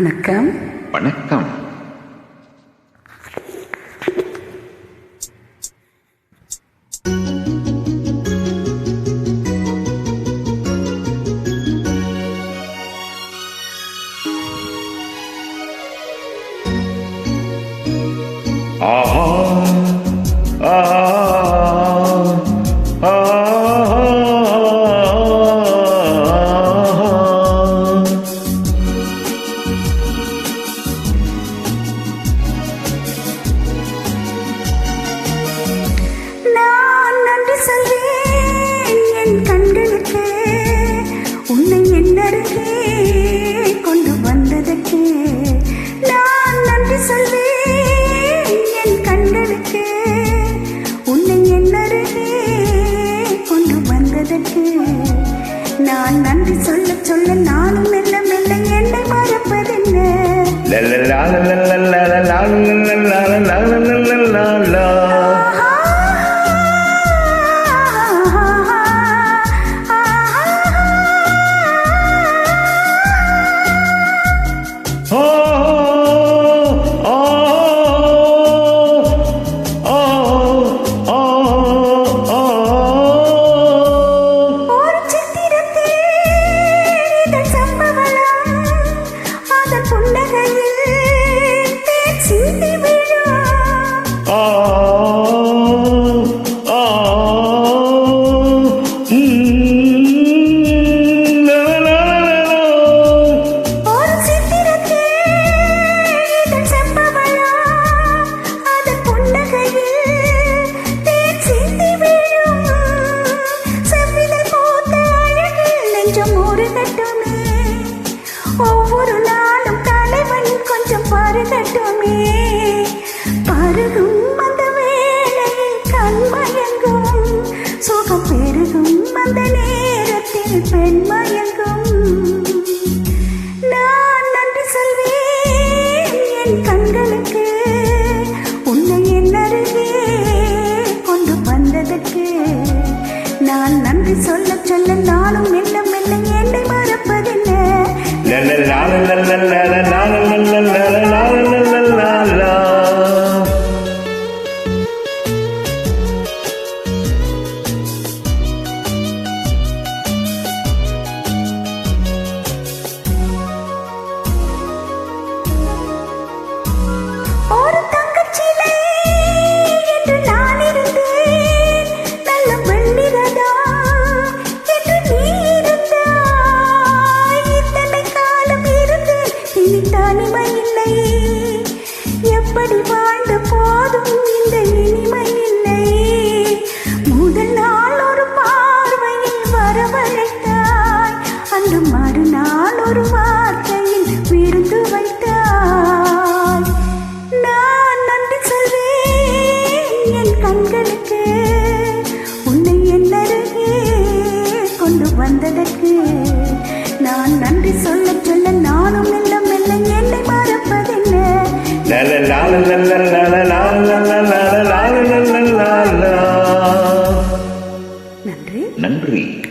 வணக்கம். வணக்கம். ஆஹா ஆஹா. ஒவ்வொரு நாளும் தலைவன் கொஞ்சம் பருகட்டுமே. பருகும் அந்த வேலையில் கண்மயங்கும் சுகம் பெருகும் அந்த நேரத்தில் பெண்மயங்கும் நான் நன்றி சொல்வேன் என் கண்களுக்கு la la la la la la தனிமை இல்லை எப்படி வாழ்ந்து போதும் நன்றி.